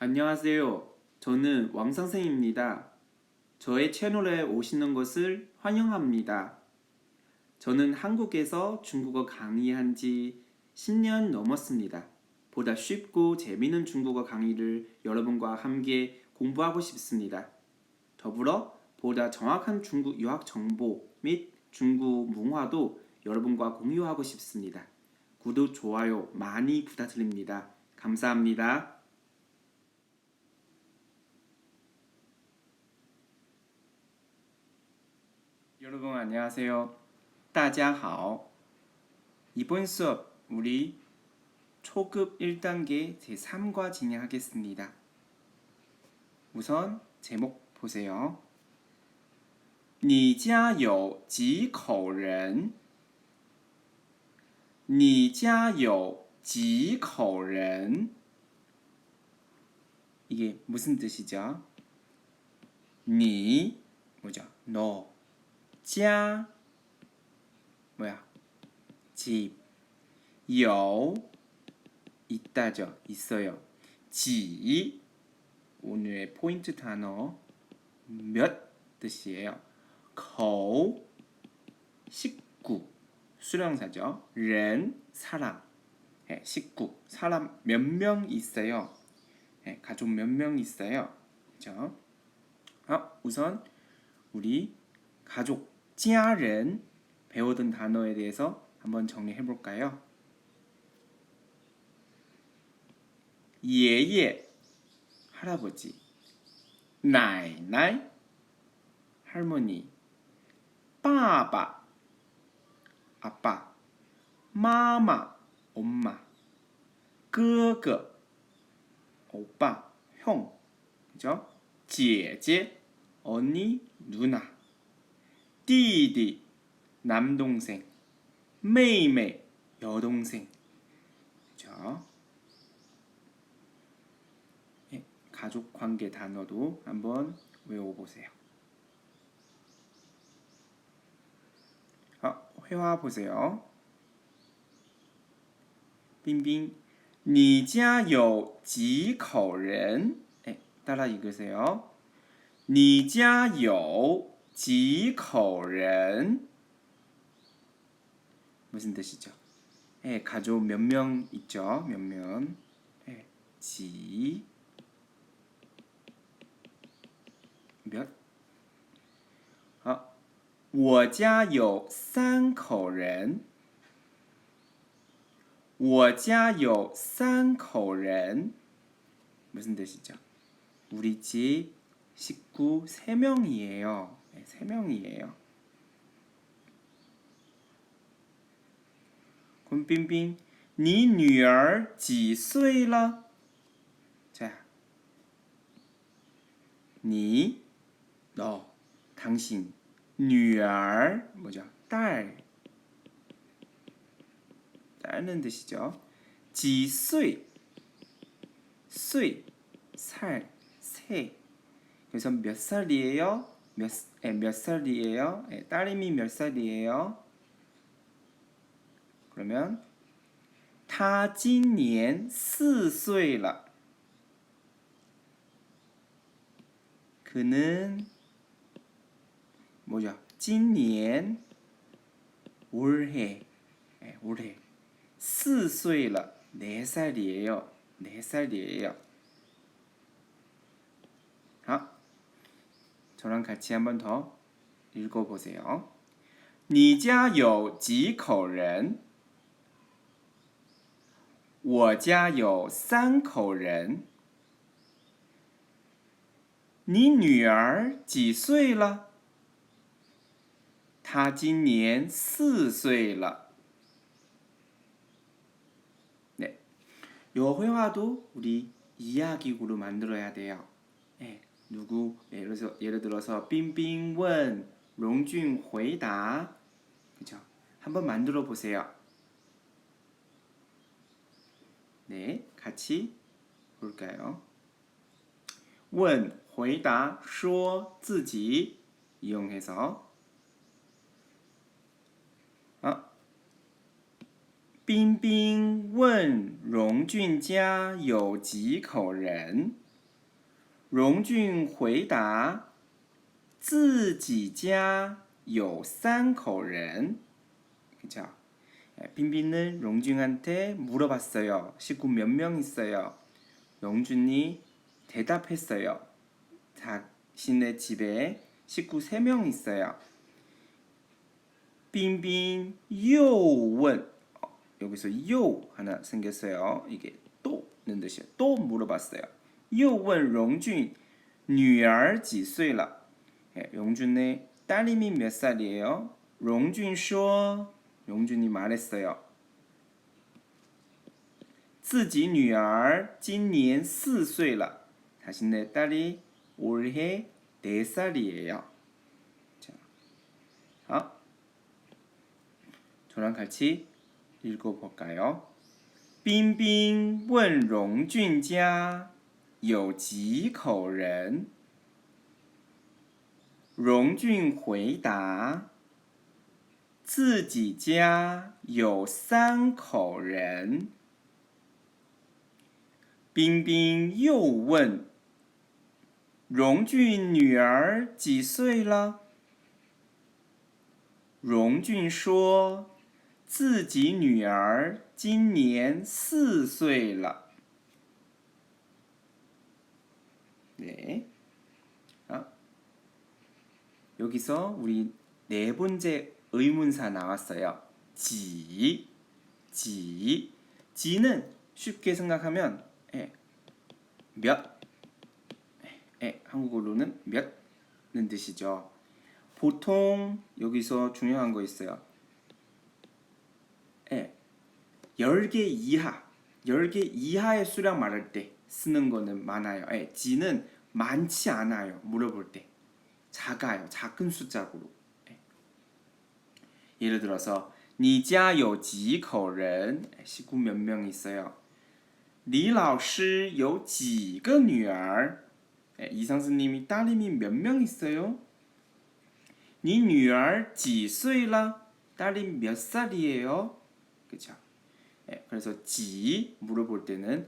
안녕하세요. 저는 왕 선생입니다. 저의 채널에 오시는 것을 환영합니다. 저는 한국에서 중국어 강의한 지 10년 넘었습니다. 보다 쉽고 재미있는 중국어 강의를 여러분과 함께 공부하고 싶습니다. 더불어 보다 정확한 중국 유학 정보 및 중국 문화도 여러분과 공유하고 싶습니다. 구독, 좋아요 많이 부탁드립니다. 감사합니다. 여러분 안녕하세요. 大家好. 이번 수업 우리 초급 1단계 제3과 진행하겠습니다. 우선 제목 보세요. 你家有几口人?你家有几口人? 이게 무슨 뜻이죠? 你 뭐죠? 너 家 뭐야? 집. 有 있다죠. 있어요. 지 오늘의 포인트 단어 몇 뜻이에요. 거 식구 수령사죠. ren 사람 예, 식구 사람 몇 명 있어요. 예, 가족 몇 명 있어요. 그죠? 아, 우선 우리 가족 家人 배우던 단어에 대해서 한번 정리해 볼까요? 爷爷 할아버지 奶奶 할머니 爸爸 아빠 妈妈 엄마 哥哥 오빠 형 그죠? 姐姐 언니 누나 弟弟 남동생 妹妹 여동생 그죠? 예, 가족 관계 단어도 한번 외워보세요. 아, 회화 보세요. 빙빙, 你家有几口人? 예, 따라 읽으세요. 你家有 几口人? 무슨 뜻이죠? 예, 가족 몇 명 있죠? 몇 명. 예, 지 몇? 아, 我家有三口人.我家有三口人. 무슨 뜻이죠? 우리 집 식구 3명이에요. 네, 3명이에요. 그럼 빙빙, 你女儿几岁了? 자, 你, 너, 당신, 女儿 뭐죠? 딸. 딸는 뜻이죠. 几岁, 岁, 살, 세. 그래서 몇 살이에요? 몇, 에, 몇 살이에요? 에, 딸님이 몇 살이에요? 그러면 他今年四岁了. 그는 뭐죠? 今年 올해 예, 올해 4岁了. 4살이에요. 4살이에요. 아, 저랑 같이 한 번 더 읽어 보세요. 你家有几口人?我家有三口人。你女儿几岁了？她今年四岁了。 네, 요 회화도 우리 이야기구로 만들어야 돼요. 예, 누구 예를 들어서 예를 들어서 빙빙 问 롱준 回答 그죠? 한번 만들어 보세요. 네, 같이 볼까요? 问回答说自己 이용해서 아, 冰冰问荣俊家有几口人 荣俊回答：自己家有三口人。 그죠? 예, 빈빈은 롱준한테 물어봤어요. 식구 몇 명 있어요? 롱준이 대답했어요. 자신의 집에 식구 3명 있어요. 빈빈 요원 어, 여기서 요 하나 생겼어요. 이게 또는 뜻이에요. 또 물어봤어요. 요원 롱준 女儿几岁了? 예, 롱준의 딸님이 몇 살이에요? 롱준 说 용준이 말했어요. 自己女儿今年四岁了. 자신의 딸이 올해 4살이에요. 자, 어? 저랑 같이 읽어볼까요? 冰冰问荣俊家 有几口人？荣俊回答。自己家有三口人。冰冰又问：“荣俊女儿几岁了？”荣俊说：“自己女儿今年四岁了。” 네 아 여기서 우리 네 번째 의문사 나왔어요. 지, 지, 지는 쉽게 생각하면 예, 몇, 예, 한국어로는 몇는 뜻이죠. 보통 여기서 중요한 거 있어요. 예, 10개 이하, 10개 이하의 수량 말할 때 쓰는 거는 많아요. 예, 지는 많지 않아요. 물어볼 때. 작아요. 작은 숫자로. 예를 들어서 你家有几口人? 식구 몇 명 있어요. 李老师有几个女儿? 이 선생님이 딸님이 몇 명 있어요? 你女儿几岁了? 딸이 몇 살이에요? 그죠? 그래서 지 물어볼 때는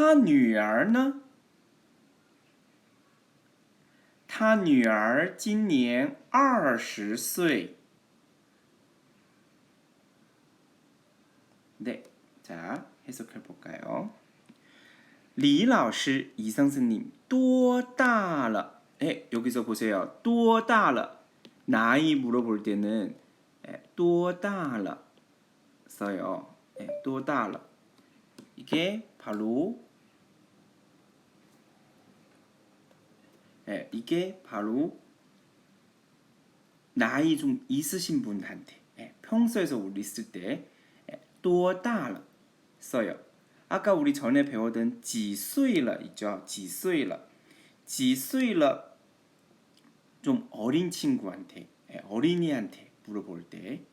他女儿呢？他女儿今年二十岁。 네, 자 해석해 볼까요? 리老师 이 선생님 多大了? 예, 여기서 보세요. 多大了? 나이 물어볼 때는 多大了 써요. 예, 多大了? 이게 바로 예, 이게 바로 나이 좀 있으신 분한테 예, 평소에서 우리 있을 때 예, 또다라 써요. 아까 우리 전에 배웠던 지수일러 있죠. 지수일러. 지수이라 좀 어린 친구한테 예, 어린이한테 물어볼 때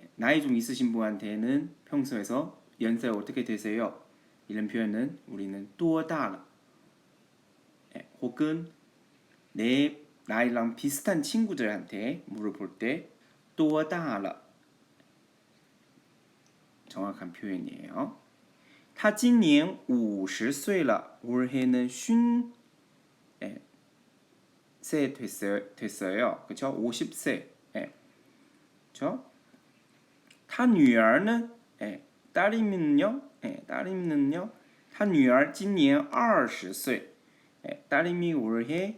예, 나이 좀 있으신 분한테는 평소에서 연세 어떻게 되세요? 이런 표현은 우리는 또다라 혹은 내 나이랑 비슷한 친구들한테 물어볼 때 多大了 정확한 표현이에요. 他今年五十岁了. 올해는 쉰 예, 세 됐어요. 됐어요. 그렇죠? 50세. 예. 그렇죠? 他女儿呢? 예, 딸이면요. 예, 딸이면요. 他女儿今年二十岁. 예, 딸님이 올해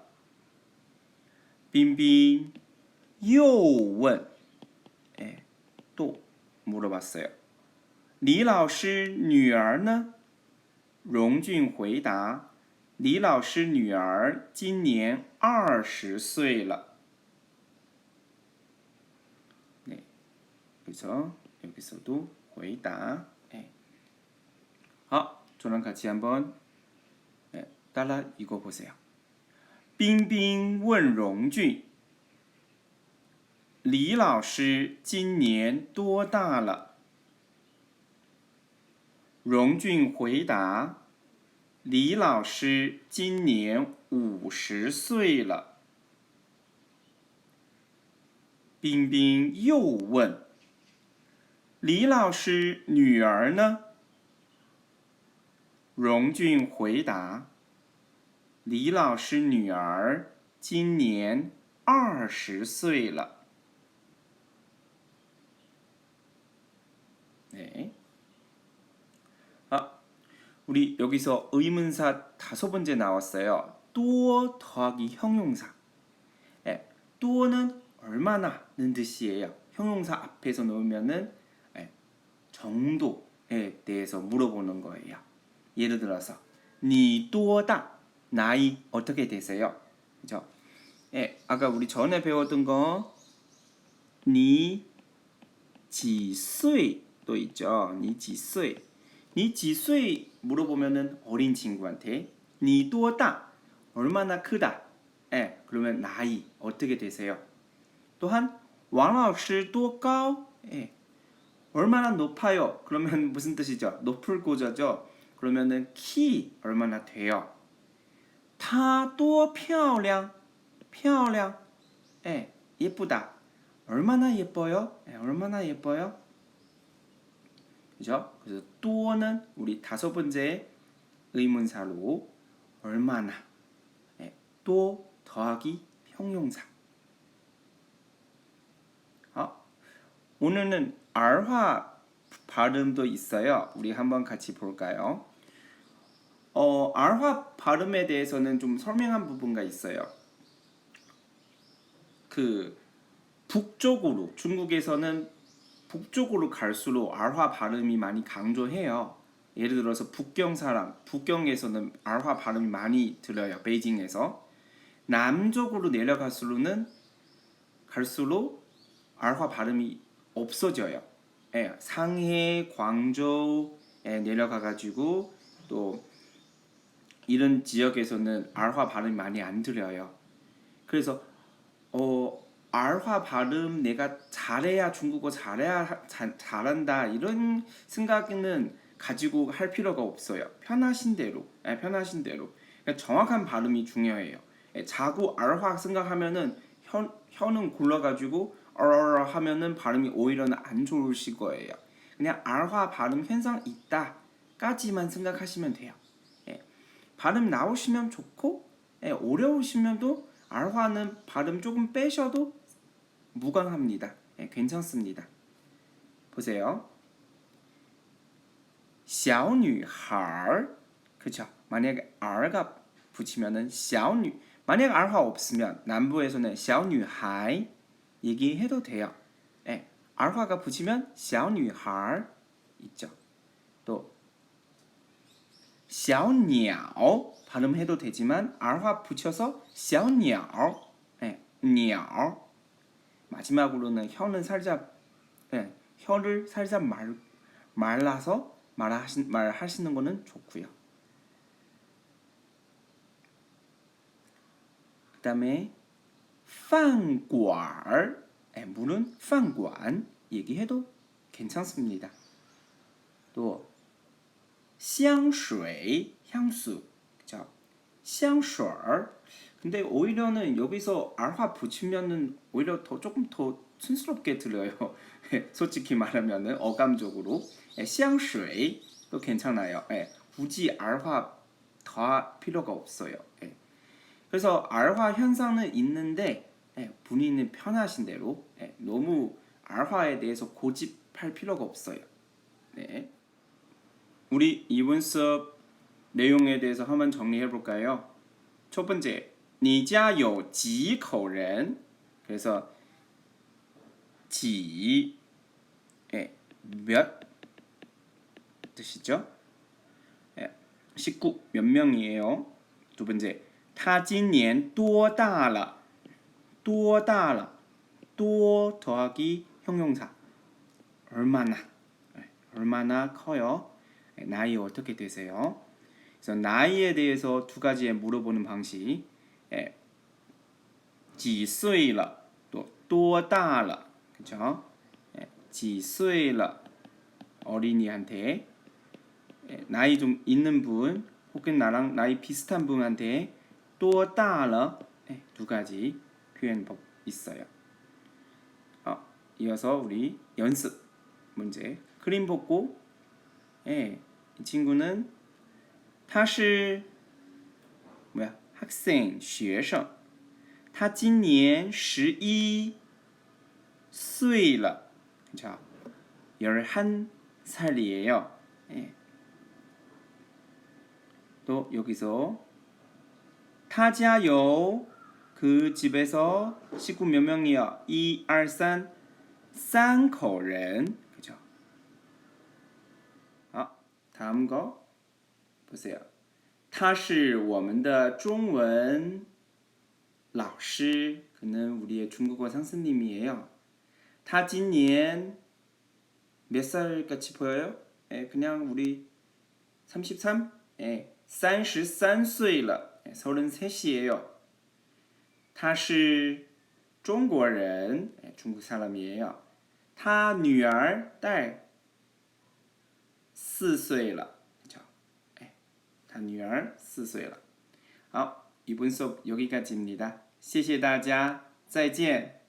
冰冰又问，哎，또 물어봤어요. 李老师女儿呢？荣俊回答：“李老师女儿今年二十岁了。” 네, 그래서 여기서도 回答. 네. 아, 저랑 같이 한번 네, 따라 읽어보세요. 冰冰问荣俊：“李老师今年多大了？”荣俊回答：“李老师今年五十岁了。”冰冰又问：“李老师女儿呢？”荣俊回答：“李老师女儿今年二十岁了。”哎。 우리 여기서 의문사 다섯 번째 나왔어요. 또 더하기 형용사. 예, 또는 얼마나는 뜻이에요. 형용사 앞에서 놓으면은 예, 정도에 대해서 물어보는 거예요. 예를 들어서 니 또다 나이 어떻게 되세요? 그죠? 예, 아까 우리 전에 배웠던 거, 니, 지수이 또 있죠. 니 지수이. 니 지수이 물어보면은 어린 친구한테 니 또다 얼마나 크다. 예, 그러면 나이 어떻게 되세요? 또한 왕老师 또가오 예, 얼마나 높아요? 그러면 무슨 뜻이죠? 높을 고자죠. 그러면은 키 얼마나 돼요? 她多漂亮?漂亮. 예, 예쁘다. 얼마나 예뻐요? 예, 얼마나 예뻐요? 그죠? 그래서 또는 우리 다섯 번째 의문사로 얼마나 네, 또 더하기 형용사. 아, 오늘은 알화 발음도 있어요. 우리 한번 같이 볼까요? 어, 알화 발음에 대해서는 좀 설명한 부분가 있어요. 그 북쪽으로 중국에서는 북쪽으로 갈수록 알화 발음이 많이 강조해요. 예를 들어서 북경 사람, 북경에서는 알화 발음이 많이 들려요. 베이징에서 남쪽으로 내려갈수록은 갈수록 알화 발음이 없어져요. 예, 상해, 광저우에 내려가가지고 또 이런 지역에서는 알화 발음이 많이 안 들려요. 그래서 어 알화 발음 내가 잘해야 중국어 잘해야 자, 잘한다 이런 생각은 가지고 할 필요가 없어요. 편하신 대로, 예, 편하신 대로. 그러니까 정확한 발음이 중요해요. 예, 자고 알화 생각하면은 혀, 혀는 굴러가지고 어러 하면은 발음이 오히려는 안 좋으실 거예요. 그냥 알화 발음 현상 있다까지만 생각하시면 돼요. 예, 발음 나오시면 좋고 예, 어려우시면도 알화는 발음 조금 빼셔도 무관합니다. 예, 괜찮습니다. 보세요. 小女孩 그죠? 만약에 r가 붙이면은 小女 만약 r가 없으면 남부에서는 小女孩 얘기해도 돼요. 예, r화가 붙이면 小女孩 있죠. 또 小鸟 발음해도 되지만 r화 붙여서 小鸟 예, 鸟 마지막으로는 혀는 살짝 네, 혀를 살짝 말 말라서 말하시, 말하시는 거는 좋고요. 그다음에 饭馆 네, 물은 饭馆 얘기해도 괜찮습니다. 또 향수이 향수 그죠? 향수 근데 오히려는 여기서 R화 붙이면은 오히려 더 조금 더 순스럽게 들려요. 예, 솔직히 말하면은 어감적으로 예, 향수이도 괜찮아요. 예, 굳이 R화 더 필요가 없어요. 예. 그래서 R화 현상은 있는데 예, 본인은 편하신 대로 예, 너무 R화에 대해서 고집할 필요가 없어요. 네. 우리 이번 수업 내용에 대해서 한번 정리해 볼까요? 첫 번째 你家有几口人? 그래서 지 예, 몇 뜻이죠? 예, 식구 몇 명이에요? 두 번째, 他今年多大了?多大了?多 더하기 형용사 얼마나 예, 얼마나 커요? 예, 나이 어떻게 되세요? 그래서 나이에 대해서 두 가지에 물어보는 방식. 예, 几岁了? 또, 多大了? 그죠? 예, 几岁了? 어린이한테 예, 나이 좀 있는 분 혹은 나랑 나이 비슷한 분한테 多大了? 예, 두 가지 표현법 있어요. 어, 이어서 우리 연습 문제 그림 보고 예, 이 친구는 他是뭐야 학생 学生他今年十一岁了그죠? 11살이에요. 예. 또 여기서 他家有그 집에서 식구 몇 명이요? 1, 2, 3, 三口人. 다음 거 보세요. 他是我们的中文老师. 그는 우리의 중국어 상스님이에요. 他今年몇 살같이 보여요? 예, 그냥 우리 33? 예, 33岁了. 예, 33이에요. 他是中国人, 예, 중국 사람이에요. 他女儿딸 4岁了. 그죠? 예, 他女儿4岁了. 好, 이번 수업 여기까지입니다. 谢谢大家，再见。